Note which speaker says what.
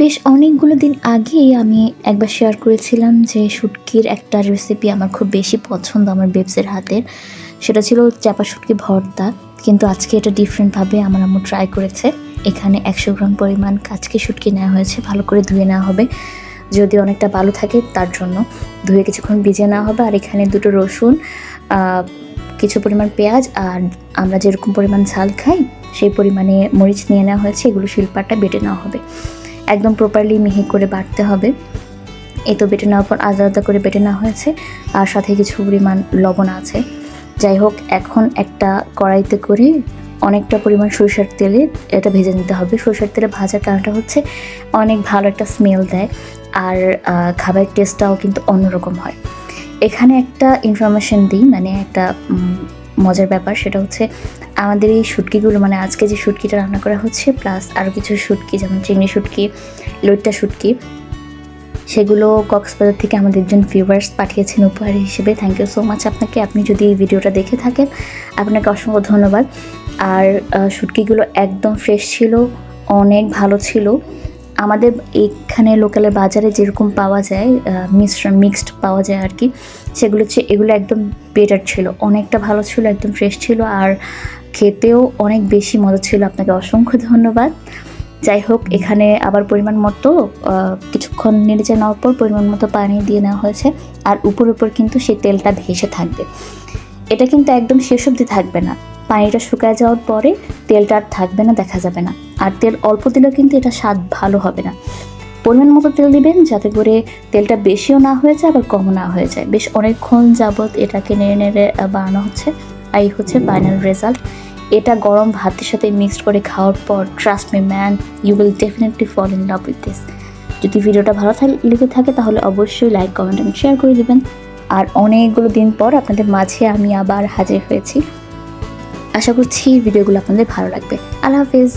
Speaker 1: বেশ অনেকগুলো দিন আগেই আমি একবার শেয়ার করেছিলাম যে শুটকির একটা রেসিপি আমার খুব বেশি পছন্দ আমার বেবসের হাতের। সেটা ছিল চাপা শুটকি ভর্তা, কিন্তু আজকে এটা ডিফারেন্টভাবে আমার আম্মু ট্রাই করেছে। এখানে একশো গ্রাম পরিমাণ কাচকি শুটকি নেওয়া হয়েছে, ভালো করে ধুয়ে নেওয়া হবে। যদি অনেকটা বালু থাকে তার জন্য ধুয়ে কিছুক্ষণ ভিজে নেওয়া হবে। আর এখানে দুটো রসুন কিছু পরিমাণ পেঁয়াজ আর আমরা যেরকম পরিমাণ ঝাল খাই, সেই পরিমাণে মরিচ নিয়ে নেওয়া হয়েছে। এগুলো শিল্পাটা বেটে নেওয়া হবে। একদম প্রপারলি মিহি করে বাটতে হবে। এই তো বেটে নেওয়ার পর আলাদা আলাদা করে বেটে নেওয়া হয়েছে, আর সাথে কিছু পরিমাণ লবণ আছে। যাই হোক, এখন একটা কড়াইতে করে অনেকটা পরিমাণ সরিষার তেলে এটা ভেজে নিতে হবে। সরিষার তেলে ভাজার কারণটা হচ্ছে, অনেক ভালো একটা স্মেল দেয়, আর খাবারের টেস্টটাও কিন্তু অন্যরকম হয়। এখানে একটা ইনফরমেশন দিই মানে একটা মজার ব্যাপার সেটা হচ্ছে আমাদের এই শুটকিগুলো মানে আজকে যে শুটকিটা রান্না করা হচ্ছে প্লাস আরও কিছু শুটকি, যেমন চিংড়ি শুটকি, লইট্টা শুটকি, সেগুলো কক্সবাজার থেকে আমাদের একজন ভিউয়ার্স পাঠিয়েছেন উপহার হিসেবে। থ্যাংক ইউ সো মাচ আপনাকে। আপনি যদি এই ভিডিওটা দেখে থাকেন, আপনাকে অসংখ্য ধন্যবাদ। আর শুটকিগুলো একদম ফ্রেশ ছিল, অনেক ভালো ছিল। আমাদের এখানে লোকালের বাজারে যেরকম পাওয়া যায় মিশ্র মিক্সড পাওয়া যায় আর কি, সেগুলো হচ্ছে, এগুলো একদম বেটার ছিল। অনেকটা ভালো ছিল, একদম ফ্রেশ ছিল আর খেতেও অনেক বেশি মজা ছিল। আপনাকে অসংখ্য ধন্যবাদ। যাই হোক, এখানে আবার পরিমাণ মতো কিছুক্ষণ নেড়ে নেওয়ার পর পরিমাণ মতো পানি দিয়ে নেওয়া হয়েছে। আর উপর উপর কিন্তু সেই তেলটা ভেসে থাকবে। এটা কিন্তু একদম শেষ অবধি থাকবে না। পানিটা শুকায় যাওয়ার পরে তেলটা আর থাকবে না, দেখা যাবে না। আর তেল, অল্প দিলেও কিন্তু এটা স্বাদ ভালো হবে না। পরিমাণ মতো তেল দিবেন যাতে করে তেলটা বেশিও না হয়ে যায়, আবার কমও না হয়ে যায়। বেশ অনেকক্ষণ যাবৎ এটাকে নেড়ে নেড়ে বানানো হচ্ছে। এই হচ্ছে ফাইনাল রেজাল্ট এটা গরম ভাতের সাথে মিক্সড করে খাওয়ার পর trust me man you will definitely fall in love with this যদি ভিডিওটা ভালো থাক- লেগে থাকে, তাহলে অবশ্যই লাইক কমেন্ট এবং শেয়ার করে দেবেন। আর অনেকগুলো দিন পর আপনাদের মাঝে আমি আবার হাজির হয়েছি। আশা করছি ভিডিওগুলো আপনাদের ভালো লাগবে। আল্লাহ হাফিজ।